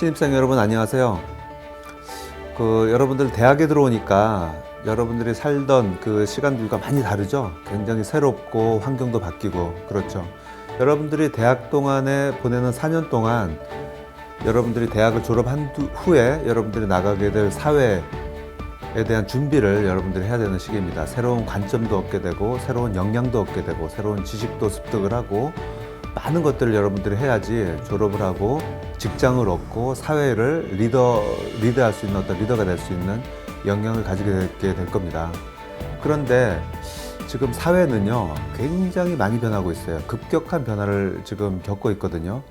신입생 여러분 안녕하세요. 그 여러분들 대학에 들어오니까 여러분들이 살던 그 시간들과 많이 다르죠. 굉장히 새롭고 환경도 바뀌고 그렇죠. 여러분들이 대학 동안에 보내는 4년 동안 여러분들이 대학을 졸업한 두- 후에 여러분들이 나가게 될 사회에 대한 준비를 여러분들이 해야 되는 시기입니다. 새로운 관점도 얻게 되고 새로운 역량도 얻게 되고 새로운 지식도 습득을 하고 많은 것들을 여러분들이 해야지 졸업을 하고 직장을 얻고 사회를 리더 리드할 수 있는 어떤 리더가 될 수 있는 역량을 가지게 되게 될 겁니다. 그런데 지금 사회는요 굉장히 많이 변하고 있어요. 급격한 변화를 지금 겪고 있거든요.